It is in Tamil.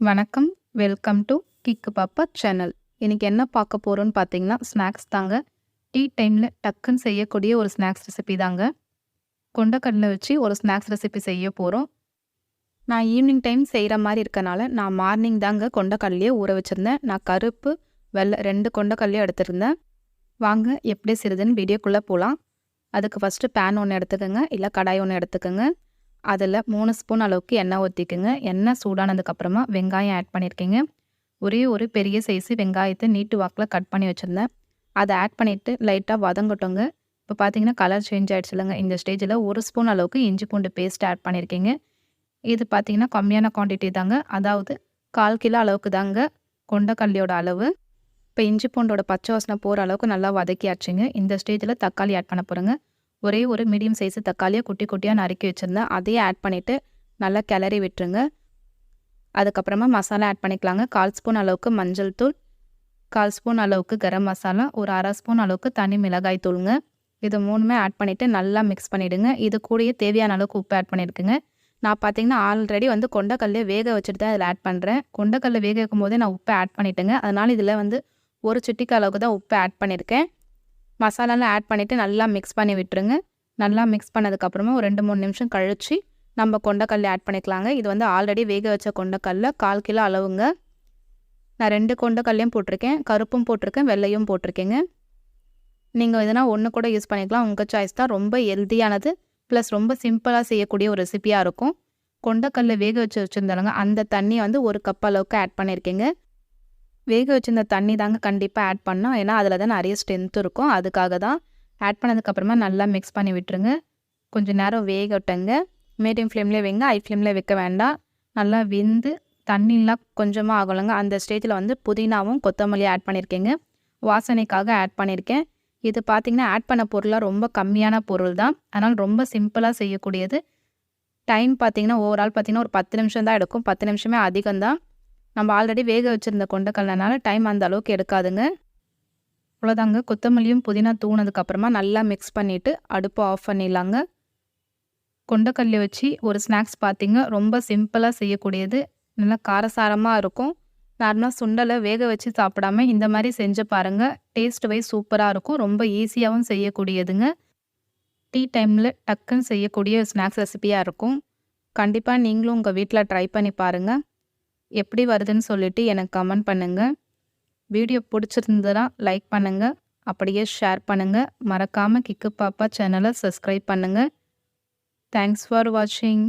வணக்கம். Welcome to Kikku Pappa channel இன்றைக்கி என்ன பார்க்க போகிறோன்னு பார்த்தீங்கன்னா ஸ்நாக்ஸ் தாங்க. டீ டைமில் டக்குன்னு செய்யக்கூடிய ஒரு ஸ்நாக்ஸ் ரெசிபி தாங்க. கொண்டக்கடலை வச்சு ஒரு ஸ்நாக்ஸ் ரெசிபி செய்ய போகிறோம் நான் ஈவினிங் டைம் செய்கிற மாதிரி இருக்கனால நான் மார்னிங் தாங்க கொண்டக்கடலையே ஊற வச்சுருந்தேன். நான் கருப்பு வெள்ளை ரெண்டு கொண்டக்கடலையும் எடுத்திருந்தேன். வாங்க எப்படி செய்யுதுன்னு வீடியோக்குள்ளே போகலாம் அதுக்கு ஃபஸ்ட்டு பேன் ஒன்று எடுத்துக்கோங்க. இல்லை கடாய் ஒன்று எடுத்துக்கோங்க. அதில் மூணு ஸ்பூன் அளவுக்கு எண்ணெய் ஊற்றிக்குங்க எண்ணெய் சூடானதுக்கப்புறமா வெங்காயம் ஆட் பண்ணியிருக்கீங்க ஒரே ஒரு பெரிய சைஸு வெங்காயத்தை நீட்டு வாக்கில் கட் பண்ணி வச்சுருந்தேன். அதை ஆட் பண்ணிவிட்டு லைட்டாக வதங்கட்டோங்க. இப்போ பார்த்தீங்கன்னா கலர் சேஞ்ச் ஆகிடுச்சுலங்க இந்த ஸ்டேஜில் ஒரு ஸ்பூன் அளவுக்கு இஞ்சி பூண்டு பேஸ்ட் ஆட் பண்ணியிருக்கீங்க இது பார்த்தீங்கன்னா கம்மியான குவான்டிட்டி தாங்க. அதாவது கால் கிலோ அளவுக்கு தாங்க கொண்டக்கல்லியோட அளவு. இப்போ இஞ்சி பூண்டோட பச்சை வாசனை போகிற அளவுக்கு நல்லா வதக்கியாச்சுங்க. இந்த ஸ்டேஜில் தக்காளி ஆட் பண்ண போகிறேங்க ஒரே ஒரு மீடியம் சைஸு தக்காளியை குட்டி குட்டியாக நறுக்கி வச்சுருந்தேன் அதையே ஆட் பண்ணிவிட்டு நல்லா கிளறி விட்டுருங்க. அதுக்கப்புறமா மசாலா ஆட் பண்ணிக்கலாங்க. கால் ஸ்பூன் அளவுக்கு மஞ்சள் தூள் கால் ஸ்பூன் அளவுக்கு கரம் மசாலா ஒரு அரை ஸ்பூன் அளவுக்கு தனி மிளகாய் தூளுங்க. இது மூணுமே ஆட் பண்ணிவிட்டு நல்லா மிக்ஸ் பண்ணிவிடுங்க இது கூடயே தேவையான அளவுக்கு உப்பு ஆட் பண்ணியிருக்குங்க நான் பார்த்தீங்கன்னா ஆல்ரெடி வந்து கொண்டக்கல்லே வேக வச்சுட்டு தான் இதில் ஆட் பண்ணுறேன் கொண்டக்கல்ல வேக வைக்கும் போதே நான் உப்பை ஆட் பண்ணிட்டேங்க. அதனால் இதில் வந்து ஒரு சுட்டிக்கு அளவுக்கு தான் உப்பை ஆட் பண்ணியிருக்கேன். மசாலாலாம் ஆட் பண்ணிவிட்டு நல்லா மிக்ஸ் பண்ணி விட்டுருங்க. நல்லா மிக்ஸ் பண்ணதுக்கப்புறமா ஒரு ரெண்டு மூணு நிமிஷம் கழித்து நம்ம கொண்டக்கல்ல ஆட் பண்ணிக்கலாங்க. இது வந்து ஆல்ரெடி வேக வச்ச கொண்டக்கல்ல கால் கிலோ அளவுங்க. நான் ரெண்டு கொண்டக்கல்லையும் போட்டிருக்கேன். கருப்பும் போட்டிருக்கேன் வெள்ளையும் போட்டிருக்கேங்க. நீங்கள் எதனா ஒன்று கூட யூஸ் பண்ணிக்கலாம். உங்கள் சாய்ஸ் தான். ரொம்ப ஹெல்த்தியானது ப்ளஸ் ரொம்ப சிம்பிளாக செய்யக்கூடிய ஒரு ரெசிபியாக இருக்கும். கொண்டக்கல்ல வேக வச்சு வச்சுருந்தாலுங்க அந்த தண்ணியை வந்து ஒரு கப் அளவுக்கு ஆட் பண்ணியிருக்கேங்க வேக வச்சிருந்த தண்ணி தாங்க கண்டிப்பாக ஆட் பண்ணோம் ஏன்னா அதில் தான் நிறைய ஸ்ட்ரென்த் இருக்கும். அதுக்காக தான் ஆட் பண்ணதுக்கப்புறமா நல்லா மிக்ஸ் பண்ணி விட்டுருங்க. கொஞ்சம் நேரம் வேகட்டுங்க. மீடியம் ஃப்ளேம்லேயே வைங்க. ஹை ஃப்ளேம்லேயே வைக்க வேண்டாம். நல்லா வெந்து தண்ணிலாம் கொஞ்சமாக ஆகலைங்க அந்த ஸ்டேஜில் வந்து புதினாவும் கொத்தமல்லியும் ஆட் பண்ணியிருக்கேங்க வாசனைக்காக ஆட் பண்ணியிருக்கேன் இது பார்த்திங்கன்னா ஆட் பண்ண பொருளாக ரொம்ப கம்மியான பொருள் தான். அதனால் ரொம்ப சிம்பிளாக செய்யக்கூடியது. டைம் பார்த்திங்கன்னா ஓவரால் பார்த்திங்கன்னா ஒரு பத்து நிமிஷம் தான் எடுக்கும். பத்து நிமிஷமே அதிகம்தான் நம்ம ஆல்ரெடி வேக வச்சுருந்த கொண்டக்கடலைனால டைம் அந்த அளவுக்கு எடுக்காதுங்க. அவ்வளோதாங்க கொத்தமல்லியும் புதினா தூணதுக்கப்புறமா நல்லா மிக்ஸ் பண்ணிவிட்டு அடுப்பு ஆஃப் பண்ணிடலாங்க. கொண்டக்கல்லை வச்சு ஒரு ஸ்நாக்ஸ் பார்த்திங்க ரொம்ப சிம்பிளாக செய்யக்கூடியது. நல்லா காரசாரமாக இருக்கும். நார்மலாக சுண்டலை வேக வச்சு சாப்பிடாம இந்த மாதிரி செஞ்சு பாருங்கள் டேஸ்ட் வைஸ் சூப்பராக இருக்கும். ரொம்ப ஈஸியாகவும் செய்யக்கூடியதுங்க. டீ டைமில் டக்குன்னு செய்யக்கூடிய ஸ்நாக்ஸ் ரெசிபியாக இருக்கும். கண்டிப்பாக நீங்களும் உங்கள் வீட்டில் ட்ரை பண்ணி பாருங்கள் எப்படி வருதுன்னு சொல்லிட்டு எனக்கு கமெண்ட் பண்ணுங்கள் வீடியோ பிடிச்சிருந்ததுன்னா லைக் பண்ணுங்கள் அப்படியே ஷேர் பண்ணுங்கள் மறக்காமல் கிக்கு பாப்பா சேனலை சப்ஸ்கிரைப் பண்ணுங்கள் தேங்க்ஸ் ஃபார் வாட்சிங்